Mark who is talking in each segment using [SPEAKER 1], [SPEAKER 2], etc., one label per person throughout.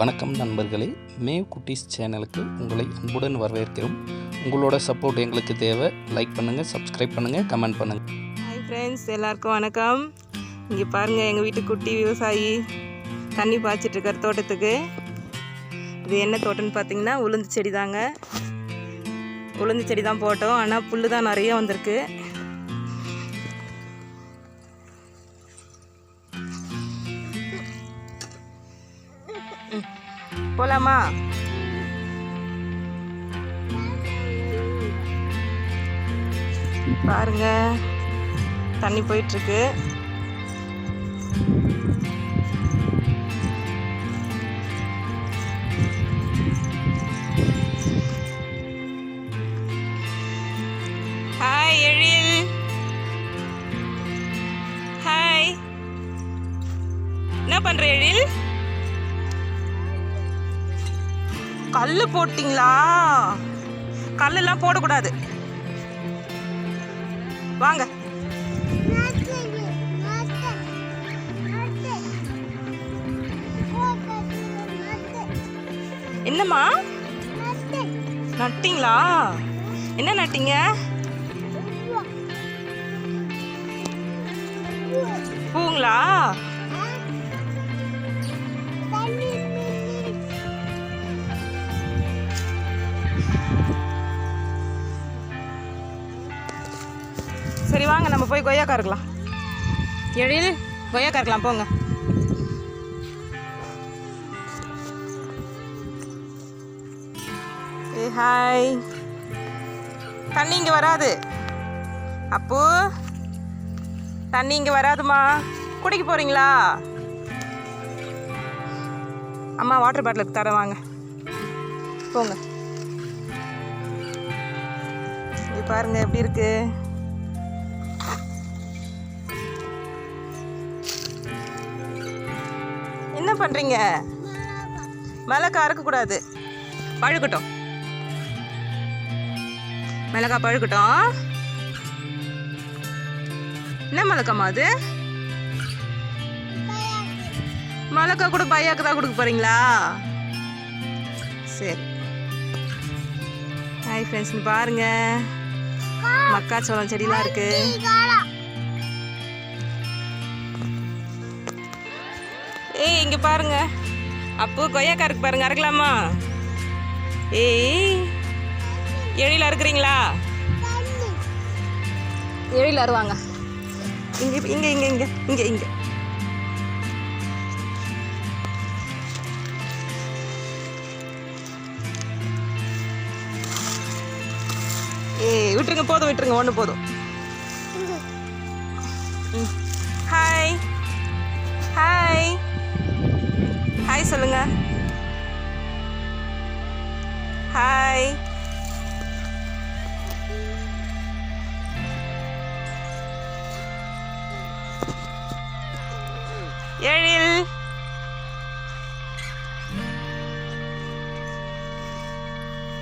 [SPEAKER 1] வணக்கம் நண்பர்களே மேவ் குட்டீஸ் சேனலுக்கு உங்களை அன்புடன் வரவேற்கிறோம். உங்களோட சப்போர்ட் எங்களுக்கு தேவை. லைக் பண்ணுங்கள் சப்ஸ்கிரைப் பண்ணுங்கள் கமெண்ட் பண்ணுங்கள்
[SPEAKER 2] ஹாய் ஃப்ரெண்ட்ஸ் எல்லாருக்கும் வணக்கம். இங்கே பாருங்கள் எங்கள் வீட்டு குட்டி விவசாயி தண்ணி பாய்ச்சிட்ருக்கார் தோட்டத்துக்கு. இது என்ன தோட்டம்னு பார்த்தீங்கன்னா உளுந்து செடி தாங்க உளுந்து செடி தான் போட்டோம். ஆனால் புல்லு தான் நிறைய வந்திருக்கு. போலாமா? பாருங்க தண்ணி போயிட்டுருக்கு. ஹாய் எழில். ஹாய் என்ன பண்ற எழில்? கல் போட்டிங்களா? கல்லெல்லாம் போடக்கூடாது. வாங்க. என்னம்மா? நட்டிங்களா? என்ன நட்டிங்க? பூங்களா? சரி வாங்க நம்ம போய் கொய்யாக்கா இருக்கலாம். எழில் கொய்யாக்கா இருக்கலாம் போங்க. ஏ ஹாய் தண்ணி இங்கே வராது. அப்பு தண்ணி இங்கே வராதுமா. குடிக்க போகிறீங்களா அம்மா வாட்டர் பாட்டிலுக்கு தரேன் வாங்க. போங்க. இங்க பாருங்க எப்படி இருக்கு? என்ன பண்றீங்க? மிளகா அறுக்கக்கூடாது. பழுக்கட்டும். மிளகா பழுக்கட்டும். என்ன மிளகாமா அது? மிளகா கூட பையாக்கு தான் கொடுக்க போறீங்களா? சரி. ஹாய் ஃப்ரெண்ட்ஸ் பாருங்க. மக்காச்சோளம் செடிலாம் இருக்கு. ஏய் இங்க பாருங்க. அப்போ கொய்யாக்கா இருக்கு பாருங்க அறுக்கலாமா? ஏய் எழில அறுக்குறீங்களா? எழில அறுவாங்க. இங்க இங்க இங்க இங்க இங்க இங்க. ஏய் விட்டுருங்க போதும் விட்டுருங்க ஒன்று போதும். ஹாய். சொல்லுங்க. ஹாய் எழில்.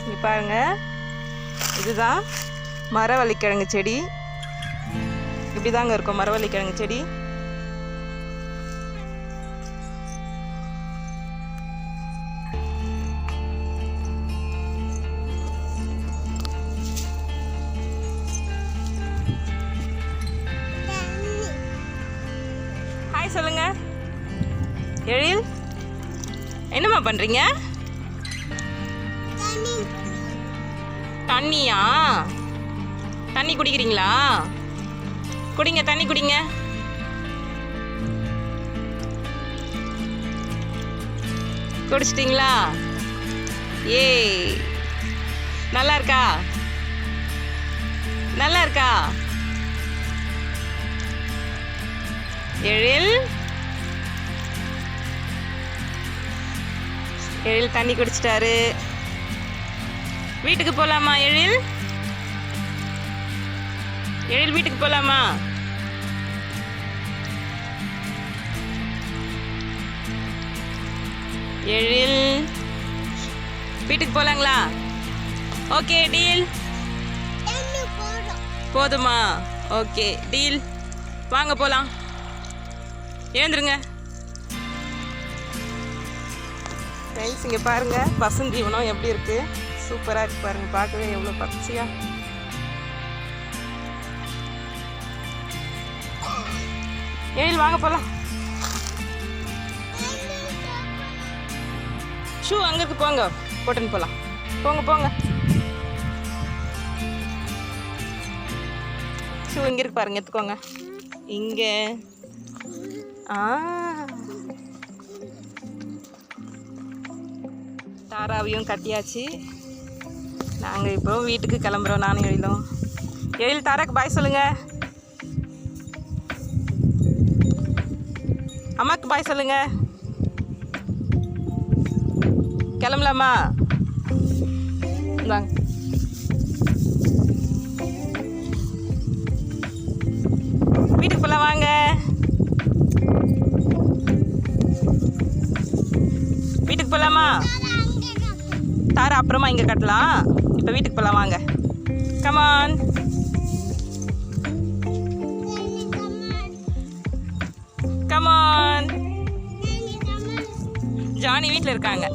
[SPEAKER 2] இங்க பாருங்க. இதுதான் மரவள்ளிக்கிழங்கு செடி. இப்படி தாங்க இருக்கும் மரவள்ளிக்கிழங்கு செடி. சொல்லுங்க. எழில் என்னம்மா பண்றீங்க? தண்ணியா? தண்ணி குடிக்கிறீங்களா? குடிங்க தண்ணி குடிங்க. குடிச்சிட்டிங்களா? ஏய் நல்லா இருக்கா? நல்லா இருக்கா? எழில். எழில் தண்ணி குடிச்சிட்டாரு. வீட்டுக்கு போலாமா எழில்? எழில் வீட்டுக்கு போலாமா? எழில். வீட்டுக்கு போலாங்களா? Okay deal. போதுமா? Okay deal. வாங்க போலாம். ஏந்துருங்க. ஃப்ரெண்ட்ஸ் இங்கே பாருங்கள் பசுந்தீவனம் எப்படி இருக்குது சூப்பராக இருக்குது பாருங்கள் பார்க்கவே எவ்வளோ பச்சையாக ஏழு வாங்க போகலாம் ஷூ அங்கே இருக்கு போங்க. போட்டுன்னு போகலாம் போங்க போங்க. ஷூ இங்கே இருக்கு பாருங்க. எடுத்துக்கோங்க. இங்கே. தாராவையும் கட்டியாச்சு. நாங்கள் இப்போ வீட்டுக்கு கிளம்புறோம். நானும் எழிலும். எழில் தாராக்கு பாய் சொல்லுங்கள் அம்மாக்கு பாய் சொல்லுங்கள் கிளம்பலாமா? இந்தாங்க. அப்புறமா இங்கே கட்டலாம். இப்போ வீட்டுக்கு போகலாம் வாங்க. கமான் கமான் ஜானி வீட்டில் இருக்காங்க.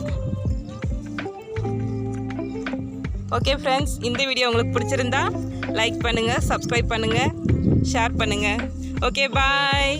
[SPEAKER 2] ஓகே ஃப்ரெண்ட்ஸ் இந்த வீடியோ உங்களுக்கு பிடிச்சிருந்தா லைக் பண்ணுங்கள் சப்ஸ்கிரைப் பண்ணுங்கள் ஷேர் பண்ணுங்கள் ஓகே பாய்